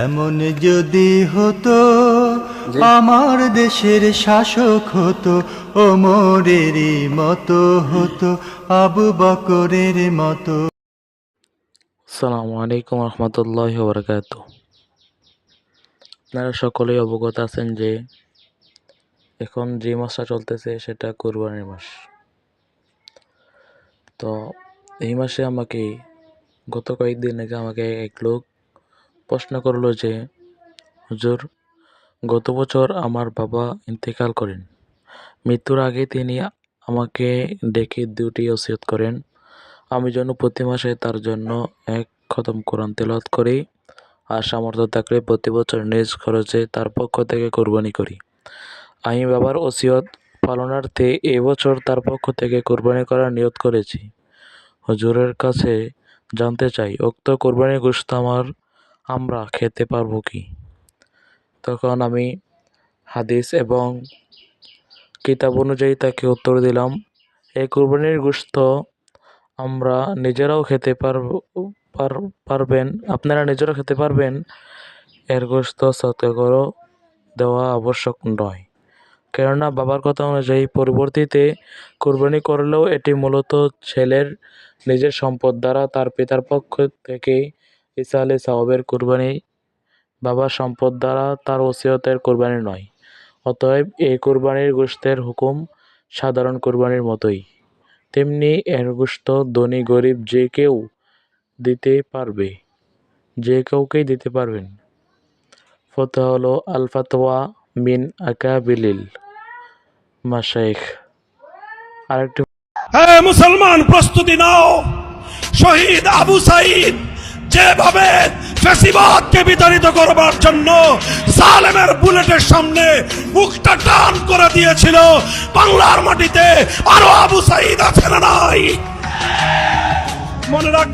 এমন যদি হতো আমার দেশের শাসক হতো ওমরেরই মতো হতো আবু বকরের মতো। আসসালামু আলাইকুম রহমতুল্লাহ বরকাত আপনারা সকলেই অবগত আছেন যে এখন যে মাসটা চলতেছে সেটা কোরবানির মাস। তো এই মাসে আমাকে গত কয়েকদিন আগে আমাকে এক লোক প্রশ্ন করল যে, হুজুর, গত বছর আমার বাবা ইন্তেকাল করেন। মৃত্যুর আগে তিনি আমাকে ডেকে দুটি ওসিয়ত করেন। আমি যেন প্রতি মাসে তার জন্য এক খতম কোরআন তেলাওয়াত করি আর সামর্থ্য থাকলে প্রতি বছর নিজ খরচে তার পক্ষ থেকে কোরবানি করি। আমি বাবার ওসিয়ত পালনার্থে এবছর তার পক্ষ থেকে কোরবানি করার নিয়ত করেছি। হুজুরের কাছে জানতে চাই, উক্ত কোরবানি গোশত আমার আমরা খেতে পারব কি? তখন আমি হাদিস এবং কিতাব অনুযায়ী তাকে উত্তর দিলাম, এই কোরবানির গোশত আমরা নিজেরাও খেতে পারব, পার- পারবেন, আপনারা নিজেরাও খেতে পারবেন। এর গোশত সতর্করও দেওয়া আবশ্যক নয়। কেননা বাবার কথা অনুযায়ী পরবর্তীতে কোরবানি করলেও এটি মূলত ছেলের নিজের সম্পদ দ্বারা তার পিতার পক্ষ থেকে ঈসা আলী সাহবের কোরবানি বাবার সম্পদ দ্বারা তার ওসিয়তের কোরবানি নয়। অতএব এই কোরবানির গোশতের হুকুম সাধারণ কুরবানির মতোই। তেমনি এর গোশত ধনী, গরিব যে কেউ দিতে পারবে, যে কাউকেই দিতে পারবেন। ফতোয়া হলো আল ফাতোয়া মিন আকাবিলিল মাশাইখ। আরেকটি হ্যাঁ মুসলমান, প্রস্তুতি নাও। শহীদ আবু সাইদ যেভাবে ফেসিবাদকে বিতাড়িত করবার জন্য সালেমের বুলেটের সামনে মুখটা টান করে দিয়েছিল, বাংলার মাটিতে আরও আবু সাইদ আছে না নাই? মনে রাখ